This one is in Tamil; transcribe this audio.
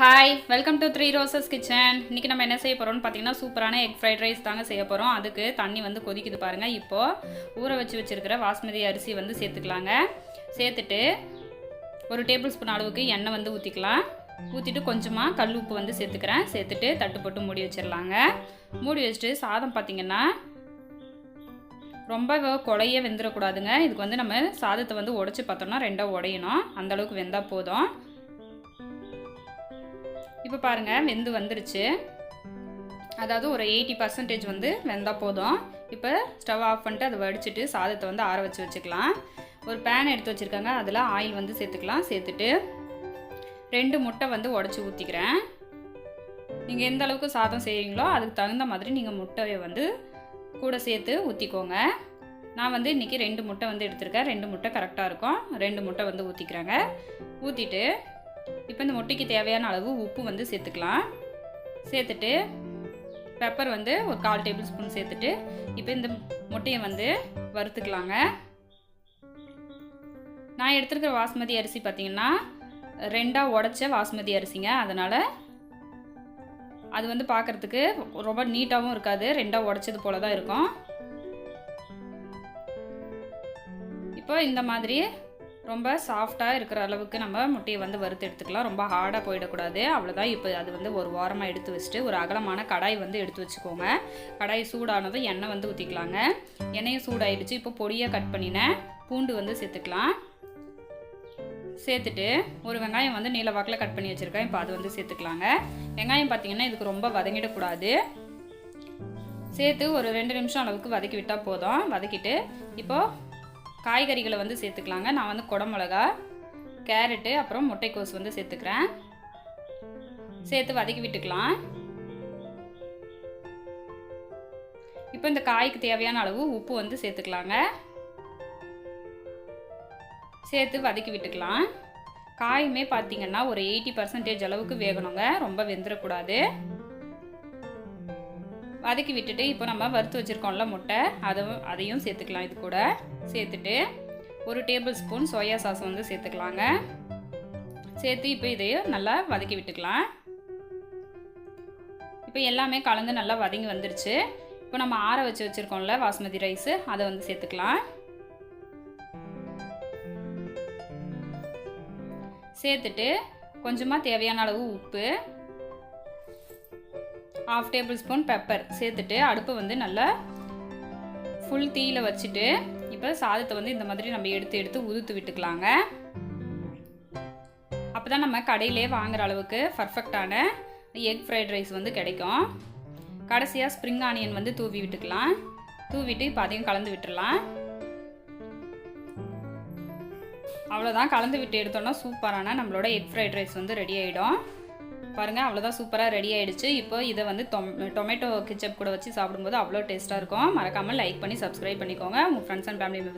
Hi welcome to three roses kitchen இன்றைக்கி நம்ம என்ன செய்ய போகிறோம்னு பார்த்தீங்கன்னா சூப்பரான எக் ஃப்ரைட் ரைஸ் தாங்க செய்ய போகிறோம் அதுக்கு தண்ணி வந்து கொதிக்குது பாருங்கள் இப்போது ஊற வச்சு வச்சுருக்கிற பாஸ்மதி அரிசி வந்து சேர்த்துக்கலாங்க. சேர்த்துட்டு ஒரு டேபிள் ஸ்பூன் அளவுக்கு எண்ணெய் வந்து ஊற்றிக்கலாம் ஊற்றிட்டு கொஞ்சமாக கல் உப்பு வந்து சேர்த்துக்கிறேன். சேர்த்துட்டு தட்டு போட்டு மூடி வச்சிடலாங்க மூடி வச்சுட்டு சாதம் பார்த்தீங்கன்னா ரொம்ப குழைய வெந்துடக்கூடாதுங்க இதுக்கு வந்து நம்ம சாதத்தை வந்து உடச்சி பார்த்தோம்னா ரெண்டாக உடையணும். அந்தளவுக்கு வெந்தால் போதும். இப்போ பாருங்கள் வெந்து வந்துருச்சு. அதாவது ஒரு எயிட்டி பர்சன்டேஜ் வந்து வெந்தால் போதும். இப்போ ஸ்டவ் ஆஃப் பண்ணிட்டு அதை வடிச்சிட்டு சாதத்தை வந்து ஆற வச்சு வச்சுக்கலாம். ஒரு பேன் எடுத்து வச்சுருக்காங்க அதில் ஆயில் வந்து சேர்த்துக்கலாம். சேர்த்துட்டு ரெண்டு முட்டை வந்து உடச்சி ஊற்றிக்கிறேன் நீங்கள் எந்த அளவுக்கு சாதம் செய்வீங்களோ அதுக்கு தகுந்த மாதிரி நீங்கள் முட்டையை வந்து கூட சேர்த்து ஊற்றிக்கோங்க நான் வந்து இன்றைக்கி ரெண்டு முட்டை வந்து எடுத்திருக்கேன். ரெண்டு முட்டை கரெக்டாக இருக்கும். ரெண்டு முட்டை வந்து ஊற்றிக்கிறேங்க ஊற்றிட்டு இப்போ இந்த முட்டைக்கு தேவையான அளவு உப்பு வந்து சேர்த்துக்கலாம். சேர்த்துட்டு பெப்பர் வந்து ஒரு கால் டேபிள் ஸ்பூன் சேர்த்துட்டு இப்போ இந்த முட்டையை வந்து வறுத்துக்கலாங்க. நான் எடுத்துருக்கிற பாஸ்மதி அரிசி பார்த்தீங்கன்னா ரெண்டாக உடச்ச பாஸ்மதி அரிசிங்க. அதனால் அது வந்து பார்க்குறதுக்கு ரொம்ப நீட்டாகவும் இருக்காது. ரெண்டாக உடச்சது போல தான் இருக்கும். இப்போ இந்த மாதிரி ரொம்ப சாஃப்டாக இருக்கிற அளவுக்கு நம்ம முட்டையை வந்து வறுத்து எடுத்துக்கலாம். ரொம்ப ஹார்டாக போயிடக்கூடாது. அவ்வளோதான் இப்போ அது வந்து ஒரு ஓரமாக எடுத்து வச்சுட்டு ஒரு அகலமான கடாய் வந்து எடுத்து வச்சுக்கோங்க. கடாய் சூடானதும் எண்ணெய் வந்து ஊற்றிக்கலாங்க எண்ணெயும் சூடாயிடுச்சு. இப்போ பொடியாக கட் பண்ணினேன் பூண்டு வந்து சேர்த்துக்கலாம். சேர்த்துட்டு ஒரு வெங்காயம் வந்து நீல வாக்கில் கட் பண்ணி வச்சுருக்கேன். இப்போ அது வந்து சேர்த்துக்கலாங்க. வெங்காயம் பார்த்தீங்கன்னா இதுக்கு ரொம்ப வதங்கிடக்கூடாது. சேர்த்து ஒரு ரெண்டு நிமிஷம் அளவுக்கு வதக்கி விட்டால் போதும். வதக்கிட்டு இப்போது காய்கறிகளை வந்து சேர்த்துக்கலாங்க. நான் வந்து குடமிளகா கேரட்டு அப்புறம் முட்டைக்கோஸ் வந்து சேர்த்துக்கிறேன். சேர்த்து வதக்கி விட்டுக்கலாம். இப்போ இந்த காய்க்கு தேவையான அளவு உப்பு வந்து சேர்த்துக்கலாங்க. சேர்த்து வதக்கி விட்டுக்கலாம். காயுமே பார்த்தீங்கன்னா ஒரு எயிட்டி பர்சன்டேஜ் அளவுக்கு வேகணுங்க. ரொம்ப வெந்துடக்கூடாது வதக்கி விட்டுட்டு இப்போ நம்ம வறுத்து வச்சுருக்கோம்ல முட்டை அதுவும் அதையும் சேர்த்துக்கலாம். இது கூட சேர்த்துட்டு ஒரு டேபிள் ஸ்பூன் சோயா சாஸ் வந்து சேர்த்துக்கலாங்க. சேர்த்து இப்போ இதையும் நல்லா வதக்கி விட்டுக்கலாம். இப்போ எல்லாமே கலந்து நல்லா வதங்கி வந்துருச்சு. இப்போ நம்ம ஆற வச்சு வச்சுருக்கோம்ல பாஸ்மதி ரைஸு அதை வந்து சேர்த்துக்கலாம். சேர்த்துட்டு கொஞ்சமாக தேவையான அளவு உப்பு ஆஃப் டேபிள் ஸ்பூன் பெப்பர் சேர்த்துட்டு அடுப்பை வந்து நல்லா ஃபுல் தீயில் வச்சுட்டு இப்போ சாதத்தை வந்து இந்த மாதிரி நம்ம எடுத்து எடுத்து உதுத்து விட்டுக்கலாங்க. அப்போ தான் நம்ம கடையிலே வாங்குற அளவுக்கு பர்ஃபெக்டான எக் ஃப்ரைட் ரைஸ் வந்து கிடைக்கும். கடைசியாக ஸ்ப்ரிங் ஆனியன் வந்து தூவி விட்டுக்கலாம். தூவிட்டு இப்போ அதையும் கலந்து விட்டுடலாம் அவ்வளோதான் கலந்து விட்டு எடுத்தோன்னா சூப்பரான நம்மளோட எக் ஃப்ரைட் ரைஸ் வந்து ரெடி ஆகிடும் பாருங்கள் அவ்வளோதான் சூப்பராக ரெடி ஆயிடுச்சு. இப்போ இதை வந்து டொமேட்டோ கிச்சப் கூட வச்சு சாப்பிடும்போது அவ்வளோ டேஸ்ட்டாக இருக்கும். மறக்காமல் லைக் பண்ணி சப்ஸ்கிரைப் பண்ணிக்கோங்க. உங்கள் ஃப்ரெண்ட்ஸ் அண்ட் ஃபேமிலி மெம்பர்ஸ்